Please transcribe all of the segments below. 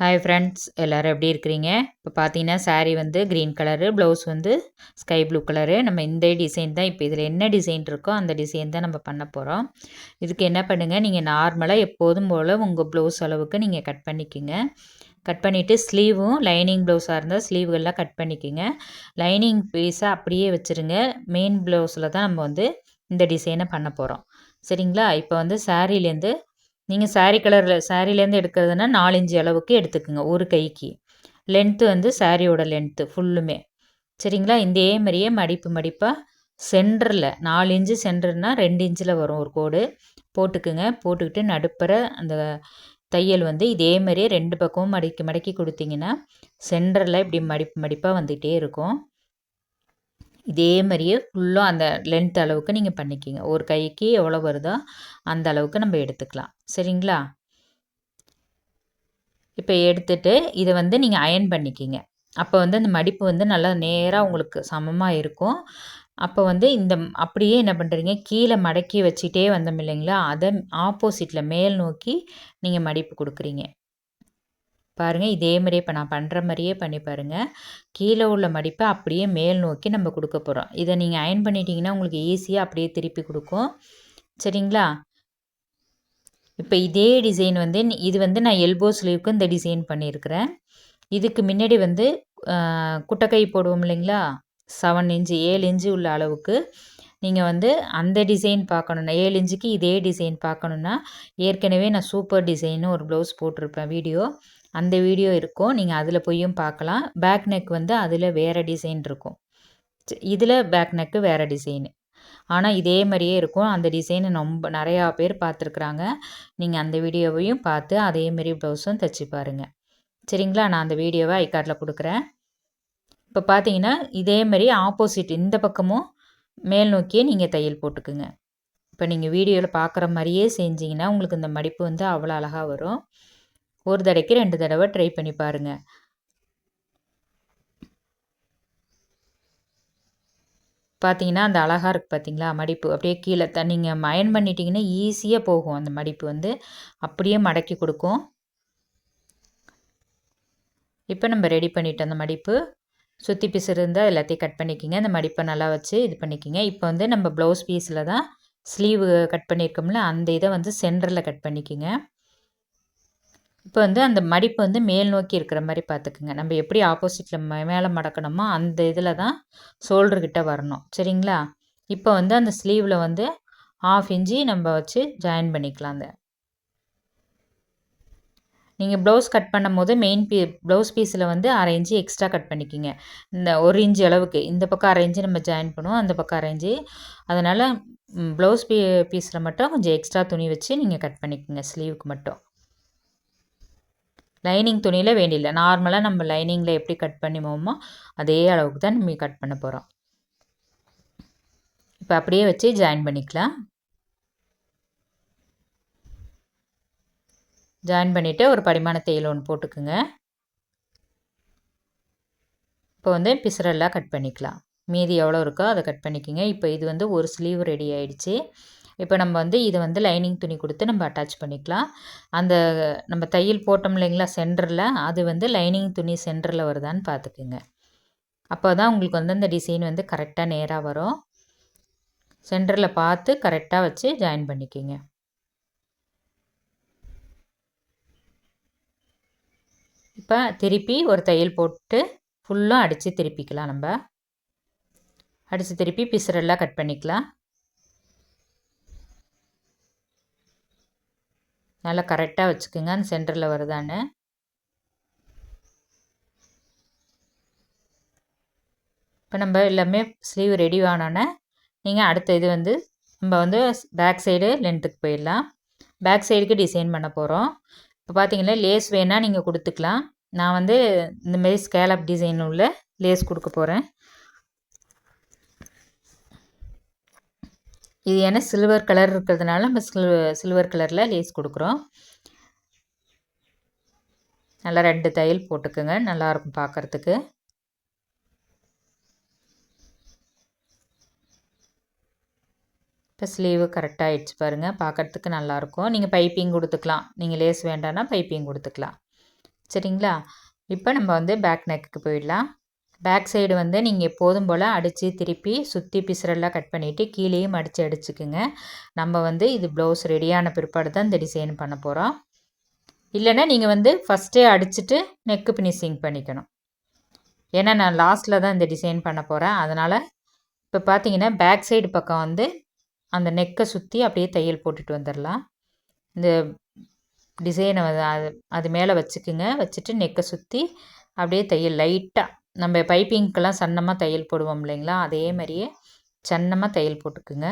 Hi friends எல்லோரும் எப்படி இருக்கிறீங்க? இப்போ பார்த்தீங்கன்னா சாரீ வந்து க்ரீன் கலரு ப்ளவுஸ் வந்து ஸ்கை ப்ளூ கலரு நம்ம இந்த டிசைன் தான் இப்போ இதில் என்ன டிசைன் இருக்கோ அந்த டிசைன் தான் நம்ம பண்ண போகிறோம் இதுக்கு என்ன பண்ணுங்கள் நீங்கள் நார்மலாக எப்போதும் போல் உங்கள் ப்ளவுஸ் அளவுக்கு நீங்கள் கட் பண்ணிக்கோங்க. கட் பண்ணிவிட்டு ஸ்லீவும் லைனிங் ப்ளவுஸாக இருந்தால் ஸ்லீவுகள்லாம் கட் பண்ணிக்கோங்க. லைனிங் பீஸை அப்படியே வச்சுருங்க. மெயின் ப்ளவுஸில் தான் நம்ம வந்து இந்த டிசைனை பண்ண போகிறோம் சரிங்களா? இப்போ வந்து சாரீலேருந்து நீங்கள் சாரீ கலரில் சாரீலேருந்து எடுக்கிறதுனா இன்ச்சு அளவுக்கு எடுத்துக்கோங்க ஒரு கைக்கு. லென்த்து வந்து சாரியோட லென்த்து ஃபுல்லுமே சரிங்களா? இதே மாதிரியே மடிப்பு மடிப்பாக சென்டரில் நாலு இன்ச்சு சென்டர்னால் ரெண்டு இன்ச்சில் வரும் ஒரு கோடு. போட்டுக்குங்க. போட்டுக்கிட்டு நடுப்புற அந்த தையல் வந்து இதே மாதிரியே ரெண்டு பக்கமும் மடக்கி மடக்கி கொடுத்தீங்கன்னா சென்டரில் இப்படி மடிப்பு மடிப்பாக வந்துகிட்டே இருக்கும். இதே மாதிரியே ஃபுல்லாக அந்த லென்த் அளவுக்கு நீங்கள் பண்ணிக்கிங்க. ஒரு கைக்கு எவ்வளோ வருதோ அந்த அளவுக்கு நம்ம எடுத்துக்கலாம். சரிங்களா? இப்போ எடுத்துட்டு இதை வந்து நீங்கள் அயன் பண்ணிக்கிங்க. அப்போ வந்து அந்த மடிப்பு வந்து நல்லா நேராக உங்களுக்கு சமமாக இருக்கும். அப்போ வந்து இந்த அப்படியே என்ன பண்ணுறீங்க கீழே மடக்கி வச்சுட்டே வந்தோம் இல்லைங்களா? அதை ஆப்போசிட்டில் மேல் நோக்கி நீங்கள் மடிப்பு கொடுக்குறீங்க. பாருங்கள் இதே மாதிரியே இப்போ நான் பண்ணுற மாதிரியே பண்ணி பாருங்கள் கீழே உள்ள மடிப்பை அப்படியே மேல் நோக்கி நம்ம கொடுக்க போகிறோம் இதை நீங்கள் அயன் பண்ணிட்டீங்கன்னா உங்களுக்கு ஈஸியாக அப்படியே திருப்பி கொடுக்கும். சரிங்களா? இப்போ இதே டிசைன் வந்து இது வந்து நான் எல்போ ஸ்லீவுக்கு இந்த டிசைன் பண்ணியிருக்கிறேன். இதுக்கு முன்னாடி வந்து குட்டக்கை போடுவோம் இல்லைங்களா? செவன் இன்ச்சு ஏழு இன்ச்சு உள்ள அளவுக்கு. நீங்கள் வந்து அந்த டிசைன் பார்க்கணுன்னா ஏழு இன்ச்சுக்கு இதே டிசைன் பார்க்கணுன்னா ஏற்கனவே நான் சூப்பர் டிசைன்னு ஒரு ப்ளவுஸ் போட்டிருப்பேன் வீடியோ. அந்த வீடியோ இருக்கும். நீங்கள் அதில் போயும் பார்க்கலாம் பேக் நெக் வந்து அதில் வேறு டிசைன் இருக்கும். இதில் பேக் நெக்கு வேறு டிசைனு ஆனால் இதே மாதிரியே இருக்கும். அந்த டிசைனை ரொம்ப நிறையா பேர் பார்த்துருக்குறாங்க. நீங்கள் அந்த வீடியோவையும் பார்த்து அதேமாரி ப்ளவுஸும் தைச்சி பாருங்கள் சரிங்களா? நான் அந்த வீடியோவை ஐக்கார்டில் கொடுக்குறேன். இப்போ பார்த்தீங்கன்னா இதேமாரி ஆப்போசிட் இந்த பக்கமும் மேல் நோக்கியே நீங்கள் தையல் போட்டுக்குங்க. இப்போ நீங்கள் வீடியோவில் பார்க்குற மாதிரியே செஞ்சிங்கன்னா உங்களுக்கு இந்த மடிப்பு வந்து அவ்வளோ அழகாக வரும். ஒரு தடவைக்கு ரெண்டு தடவை ட்ரை பண்ணி பாருங்கள் பார்த்தீங்கன்னா அந்த அழகாக இருக்குது பார்த்தீங்களா மடிப்பு. அப்படியே கீழே த நீங்கள் மயன் பண்ணிட்டீங்கன்னா ஈஸியாக போகும் அந்த மடிப்பு வந்து. அப்படியே மடக்கி கொடுக்கும். இப்போ நம்ம ரெடி பண்ணிட்டோம் அந்த மடிப்பு சுற்றி பீஸ் இருந்தால் எல்லாத்தையும் கட் பண்ணிக்கிங்க. அந்த மடிப்பை நல்லா வச்சு இது பண்ணிக்கிங்க. இப்போ வந்து நம்ம ப்ளவுஸ் பீஸில் தான் ஸ்லீவு கட் பண்ணியிருக்கோம்ல அந்த இதை வந்து சென்டரில் கட் பண்ணிக்கிங்க. இப்போ வந்து அந்த மடிப்பு வந்து மேல் நோக்கி இருக்கிற மாதிரி பார்த்துக்குங்க. நம்ம எப்படி ஆப்போசிட்டில் மேலே மடக்கணுமோ அந்த இதில் தான் ஷோல்டர்கிட்ட வரணும். சரிங்களா? இப்போ வந்து அந்த ஸ்லீவில் வந்து ஆஃப் இன்ச்சி நம்ம வச்சு ஜாயின் பண்ணிக்கலாம் அந்த. நீங்கள் ப்ளவுஸ் கட் பண்ணும் போது மெயின் பீ ப்ளவுஸ் பீஸில் வந்து அரை இன்ச்சு எக்ஸ்ட்ரா கட் பண்ணிக்கிங்க. இந்த ஒரு இன்ச்சு அளவுக்கு. இந்த பக்கம் அரை இன்ச்சு நம்ம ஜாயின் பண்ணுவோம். அந்த பக்கம் அரை இன்ச்சு. அதனால் ப்ளவுஸ் பீ பீஸில் மட்டும் கொஞ்சம் எக்ஸ்ட்ரா துணி வச்சு நீங்கள் கட் பண்ணிக்கோங்க ஸ்லீவுக்கு மட்டும். லைனிங் துணியில் வேண்டியில்லை. நார்மலாக நம்ம லைனிங்கில் எப்படி கட் பண்ணிவோமோ அதே அளவுக்கு தான் நம்ம கட் பண்ண போகிறோம் இப்போ அப்படியே வச்சு ஜாயின் பண்ணிக்கலாம். ஜாயின் பண்ணிவிட்டு ஒரு படிமான தையல் ஒன்று போட்டுக்குங்க. இப்போ வந்து பிசரெல்லாம் கட் பண்ணிக்கலாம். மீதி எவ்வளோ இருக்கோ அதை கட் பண்ணிக்கோங்க. இப்போ இது வந்து ஒரு ஸ்லீவ் ரெடி ஆகிடுச்சி இப்போ நம்ம வந்து இதை வந்து லைனிங் துணி கொடுத்து நம்ம அட்டாச் பண்ணிக்கலாம். அந்த நம்ம தையல் போட்டோம் இல்லைங்களா சென்டரில் அது வந்து லைனிங் துணி சென்டரில் வருதான்னு பார்த்துக்குங்க. அப்போ தான் உங்களுக்கு வந்து அந்த டிசைன் வந்து கரெக்டாக நேராக வரும். சென்டரில் பார்த்து கரெக்டாக வச்சு ஜாயின் பண்ணிக்கிங்க. இப்போ திருப்பி ஒரு தையல் போட்டு ஃபுல்லாக அடித்து திருப்பிக்கலாம் நம்ம. அடித்து திருப்பி பிசுரெல்லாம் கட் பண்ணிக்கலாம். நல்லா கரெக்டாக வச்சுக்கோங்க. அந்த சென்டரில் வருதான்னு. இப்போ நம்ம எல்லாமே ஸ்லீவ் ரெடி ஆனோன்னே நீங்கள் அடுத்த இது வந்து நம்ம வந்து பேக் சைடு லென்த்துக்கு போயிடலாம். பேக் சைடுக்கு டிசைன் பண்ண போகிறோம் இப்போ பார்த்தீங்கன்னா லேஸ் வேணால் நீங்கள் கொடுத்துக்கலாம். நான் வந்து இந்தமாரி ஸ்கேலப் டிசைன் உள்ள லேஸ் கொடுக்க போகிறேன் இது ஏன்னா சில்வர் கலர் இருக்கிறதுனால நம்ம சில் சில்வர் கலரில் லேஸ் கொடுக்குறோம். நல்லா ரெண்டு தையல் போட்டுக்குங்க நல்லாயிருக்கும் பார்க்குறதுக்கு இப்போ ஸ்லீவு கரெக்டாக ஆகிடுச்சு பாருங்கள் பார்க்குறதுக்கு நல்லாயிருக்கும் நீங்கள் பைப்பிங் கொடுத்துக்கலாம். நீங்கள் லேஸ் வேண்டாம்னா பைப்பிங் கொடுத்துக்கலாம். சரிங்களா? இப்போ நம்ம வந்து பேக் நெக்குக்கு போயிடலாம். பேக் சைடு வந்து நீங்கள் எப்போதும் போல் அடித்து திருப்பி சுற்றி பிசுரெல்லாம் கட் பண்ணிவிட்டு கீழேயும் அடித்து அடிச்சுக்குங்க. நம்ம வந்து இது ப்ளவுஸ் ரெடியான பிற்பாடு தான் இந்த டிசைன் பண்ண போகிறோம் இல்லைன்னா நீங்கள் வந்து ஃபஸ்ட்டே அடிச்சுட்டு நெக்கு ஃபினிஷிங் பண்ணிக்கணும். ஏன்னா நான் லாஸ்ட்டில் தான் இந்த டிசைன் பண்ண போகிறேன் அதனால் இப்போ பார்த்தீங்கன்னா பேக் சைடு பக்கம் வந்து அந்த நெக்கை சுற்றி அப்படியே தையல் போட்டுட்டு வந்துடலாம் இந்த டிசைனை அது அது மேலே வச்சுக்குங்க. வச்சுட்டு நெக்கை சுற்றி அப்படியே தையல் லைட்டாக நம்ம பைப்பிங்க்கெல்லாம் சன்னமாக தையல் போடுவோம் இல்லைங்களா? அதே மாதிரியே சன்னமாக தையல் போட்டுக்குங்க.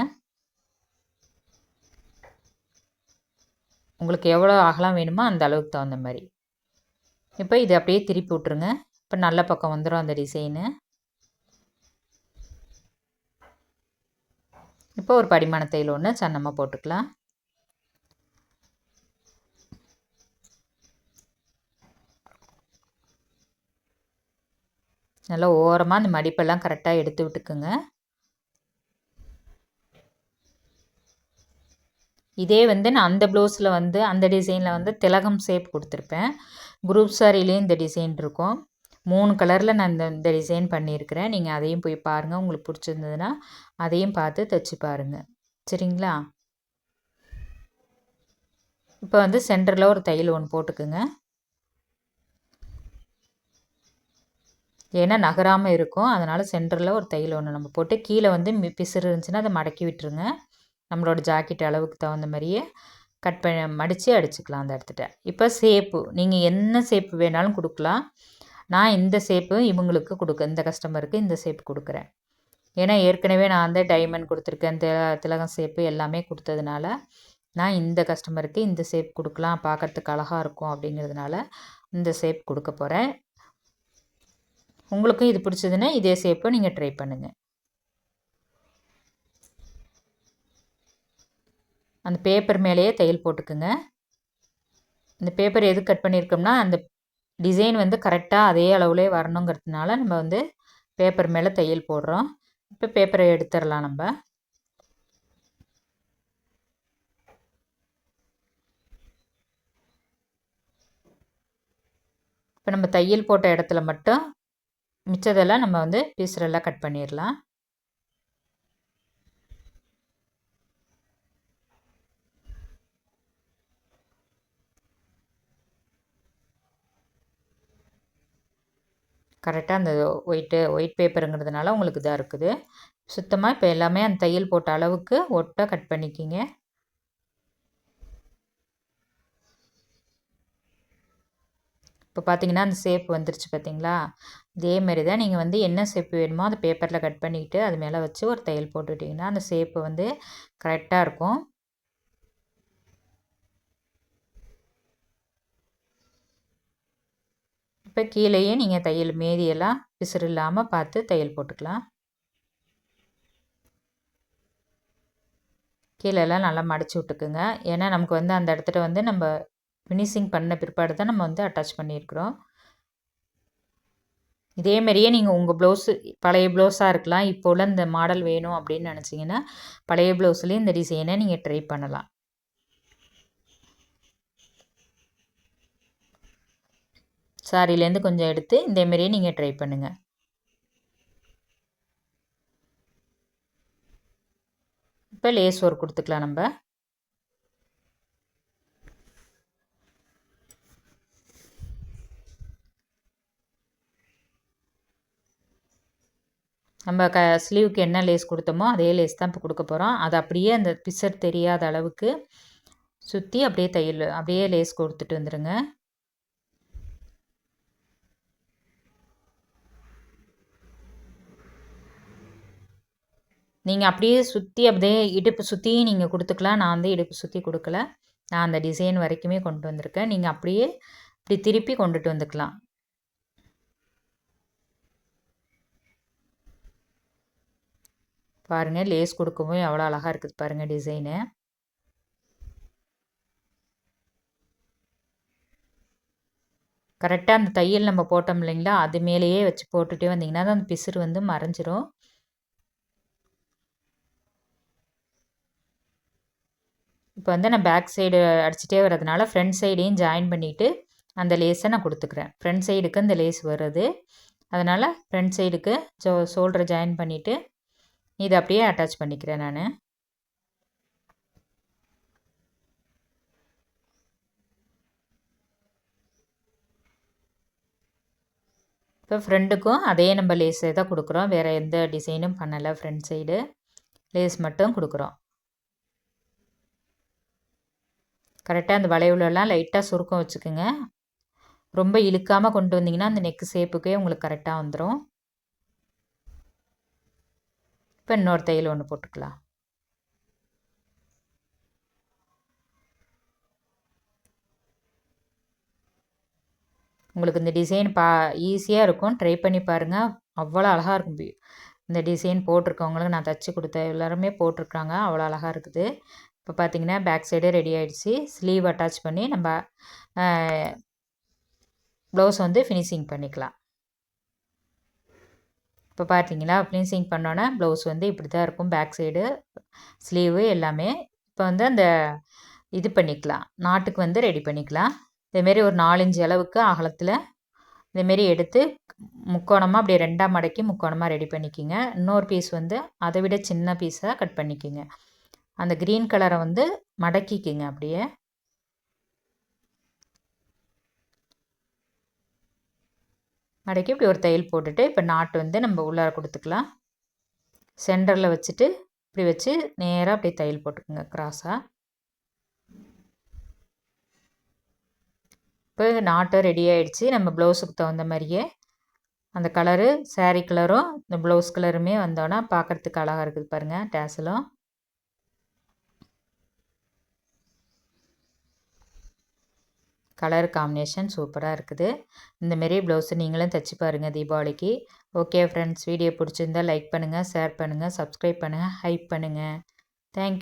உங்களுக்கு எவ்வளோ அகலம் வேணுமோ அந்த அளவுக்கு தகுந்த மாதிரி. இப்போ இது அப்படியே திருப்பி விட்ருங்க இப்போ நல்ல பக்கம் வந்துடும் அந்த டிசைனு. இப்போ ஒரு படிமான தையல் ஒன்று சன்னமாக போட்டுக்கலாம். நல்லா ஓரமாக அந்த மடிப்பெல்லாம் கரெக்டாக எடுத்து விட்டுக்குங்க. இதே வந்து நான் அந்த ப்ளவுஸில் வந்து அந்த டிசைனில் வந்து திலகம் ஷேப் கொடுத்துருப்பேன். குரூப் சாரிலேயும் இந்த டிசைன் இருக்கும். மூணு கலரில் நான் இந்த இந்த டிசைன் பண்ணியிருக்கிறேன். நீங்கள் அதையும் போய் பாருங்கள் உங்களுக்கு பிடிச்சிருந்ததுன்னா அதையும் பார்த்து தைச்சி பாருங்கள் சரிங்களா? இப்போ வந்து சென்டரில் ஒரு தையல் ஒன்று போட்டுக்குங்க. ஏன்னா நகராமல் இருக்கும். அதனால் சென்டரில் ஒரு தையல் ஒன்று நம்ம போட்டு கீழே வந்து பிசுறு இருந்துச்சுன்னா அதை மடக்கி விட்டுருங்க. நம்மளோட ஜாக்கெட் அளவுக்கு தகுந்த மாதிரியே கட் பண்ணி மடித்து அடிச்சுக்கலாம் அந்த இடத்துட்ட. இப்போ சேப்பு நீங்கள் என்ன சேப்பு வேணாலும் கொடுக்கலாம். நான் இந்த சேப்பு இவங்களுக்கு கொடுக்க இந்த கஸ்டமருக்கு இந்த சேப்பு கொடுக்குறேன். ஏன்னா ஏற்கனவே நான் வந்து டைமண்ட் கொடுத்துருக்கேன் தி திலகம் சேப்பு எல்லாமே கொடுத்ததுனால நான் இந்த கஸ்டமருக்கு இந்த சேப் கொடுக்கலாம் பார்க்குறதுக்கு அழகாக இருக்கும் அப்படிங்கிறதுனால இந்த சேப் கொடுக்க போகிறேன் உங்களுக்கும் இது பிடிச்சதுன்னா இதே சேப்பை நீங்கள் ட்ரை பண்ணுங்கள் அந்த பேப்பர் மேலேயே தையல் போட்டுக்குங்க. இந்த பேப்பர் எது கட் பண்ணியிருக்கோம்னா அந்த டிசைன் வந்து கரெக்டாக அதே அளவுலேயே வரணுங்கிறதுனால நம்ம வந்து பேப்பர் மேலே தையல் போடுறோம். இப்போ பேப்பரை எடுத்துடலாம் நம்ம. இப்போ நம்ம தையல் போட்ட இடத்துல மட்டும் மிச்சதெல்லாம் நம்ம வந்து பீஸ்ரெல்லாம் கட் பண்ணிடலாம் கரெக்டாக அந்த ஒயிட்டு ஒயிட் பேப்பருங்கிறதுனால உங்களுக்கு இதாக இருக்குது. சுத்தமாக இப்போ எல்லாமே அந்த தையல் போட்ட அளவுக்கு ஒட்டை கட் பண்ணிக்கிங்க. இப்போ பார்த்தீங்கன்னா அந்த ஷேப் வந்துருச்சு பார்த்தீங்களா? மாதிரி தான் நீங்கள் வந்து என்ன ஷேப் வேணுமோ அந்த பேப்பரில் கட் பண்ணிக்கிட்டு அது மேலே வச்சு ஒரு தையல் போட்டுக்கிட்டிங்கன்னா அந்த ஷேப்பு வந்து கரெக்டாக இருக்கும். இப்போ கீழேயே நீங்கள் தையல் மேதியெல்லாம் பிசுறு இல்லாமல் பார்த்து தையல் போட்டுக்கலாம். கீழெல்லாம் நல்லா மடிச்சு விட்டுக்குங்க. ஏன்னா நமக்கு வந்து அந்த இடத்துல வந்து நம்ம ஃபினிஷிங் பண்ண பிற்பாடு தான் நம்ம வந்து அட்டாச் பண்ணியிருக்கிறோம். இதேமாரியே நீங்கள் உங்கள் ப்ளவுஸு பழைய ப்ளவுஸாக இருக்கலாம். இப்போ உள்ள இந்த மாடல் வேணும் அப்படின்னு நினச்சிங்கன்னா பழைய ப்ளவுஸ்லேயும் இந்த டிசைனை நீங்கள் ட்ரை பண்ணலாம். சாரிலேருந்து கொஞ்சம் எடுத்து இதேமாரியே நீங்கள் ட்ரை பண்ணுங்கள் இப்போ லேஸ் ஒர்க் கொடுத்துக்கலாம் நம்ம. நம்ம க ஸ்லீவுக்கு என்ன லேஸ் கொடுத்தோமோ அதே லேஸ் தான் இப்போ கொடுக்க போகிறோம் அது அப்படியே அந்த பிசர் தெரியாத அளவுக்கு சுற்றி அப்படியே தையல் அப்படியே லேஸ் கொடுத்துட்டு வந்துடுங்க நீங்கள் அப்படியே சுற்றி அப்படியே இடுப்பு சுற்றியும் நீங்கள் கொடுத்துக்கலாம். நான் வந்து இடுப்பு சுற்றி கொடுக்கல. நான் அந்த டிசைன் வரைக்குமே கொண்டு வந்திருக்கேன். நீங்கள் அப்படியே இப்படி திருப்பி கொண்டுட்டு வந்துக்கலாம். பாருங்கள் லேஸ் கொடுக்கவும் எவ்வளோ அழகாக இருக்குது பாருங்கள் டிசைனு. கரெக்டாக அந்த தையல் நம்ம போட்டோம் இல்லைங்களா அது மேலேயே வச்சு போட்டுகிட்டே வந்தீங்கன்னா அந்த பிசுறு வந்து மறைஞ்சிரும். இப்போ வந்து நான் பேக் சைடு அடிச்சுட்டே வரதுனால ஃப்ரண்ட் சைடையும் ஜாயின் பண்ணிவிட்டு அந்த லேஸை நான் கொடுத்துக்கிறேன். ஃப்ரண்ட் சைடுக்கு அந்த லேஸ் வருது. அதனால் ஃப்ரண்ட் சைடுக்கு ஜோ ஷோல்டரை ஜாயின் பண்ணிவிட்டு இதை அப்படியே அட்டாச் பண்ணிக்கிறேன் நான். இப்போ ஃப்ரெண்டுக்கும் அதே நம்ம லேஸை தான் கொடுக்குறோம். வேறு எந்த டிசைனும் பண்ணலை ஃப்ரண்ட் சைடு லேஸ் மட்டும் கொடுக்குறோம். கரெக்டாக அந்த வளைவுலலாம் லைட்டாக சுருக்கம் வச்சுக்கோங்க. ரொம்ப இழுக்காமல் கொண்டு வந்தீங்கன்னா அந்த நெக்கு ஷேப்புக்கே உங்களுக்கு கரெக்டாக வந்துடும் இப்போ இன்னொரு தையல் ஒன்று போட்டுக்கலாம். உங்களுக்கு இந்த டிசைன் பா ஈஸியாக இருக்கும். ட்ரை பண்ணி பாருங்கள் அவ்வளோ அழகாக இருக்கும். இந்த டிசைன் போட்டிருக்கவங்களுக்கு நான் தைச்சி கொடுத்த எல்லாருமே போட்டிருக்காங்க. அவ்வளோ அழகாக இருக்குது. இப்போ பார்த்தீங்கன்னா பேக் சைடே ரெடி ஆகிடுச்சு ஸ்லீவ் அட்டாச் பண்ணி நம்ம ப்ளவுஸ் வந்து ஃபினிஷிங் பண்ணிக்கலாம். இப்போ பார்த்தீங்களா ப்ளீன்சிங் பண்ணோன்னே ப்ளவுஸ் வந்து இப்படி தான் இருக்கும். பேக் சைடு ஸ்லீவு எல்லாமே. இப்போ வந்து அந்த இது பண்ணிக்கலாம். நாட்டுக்கு வந்து ரெடி பண்ணிக்கலாம். இதேமாரி ஒரு நாலஞ்சு அளவுக்கு அகலத்தில் இதேமாரி எடுத்து முக்கோணமாக அப்படியே ரெண்டாக மடக்கி முக்கோணமாக ரெடி பண்ணிக்கிங்க. இன்னொரு பீஸ் வந்து அதை விட சின்ன பீஸாக கட் பண்ணிக்கிங்க. அந்த க்ரீன் கலரை வந்து மடக்கிக்கிங்க அப்படியே. மடக்கி இப்படி ஒரு தையல் போட்டுட்டு இப்போ நாட்டு வந்து நம்ம உள்ளார கொடுத்துக்கலாம். சென்டரில் வச்சுட்டு இப்படி வச்சு நேராக அப்படியே தையல் போட்டுக்கோங்க க்ராஸாக இப்போ நாட்டும் ரெடி ஆகிடுச்சு நம்ம ப்ளவுஸுக்கு தகுந்த மாதிரியே அந்த கலரு சாரீ கலரும் இந்த ப்ளவுஸ் கலருமே வந்தோன்னா பார்க்குறதுக்கு அழகாக இருக்குது பாருங்கள் டேசலும் கலர் காம்பினேஷன் சூப்பராக இருக்குது. இந்தமாரி ப்ளவுஸு நீங்களும் தைச்சி பாருங்கள் தீபாவளிக்கு. ஓகே ஃப்ரெண்ட்ஸ் வீடியோ பிடிச்சிருந்தால் லைக் பண்ணுங்கள் ஷேர் பண்ணுங்கள் சப்ஸ்கிரைப் பண்ணுங்கள் ஹைப் பண்ணுங்கள் தேங்க்யூ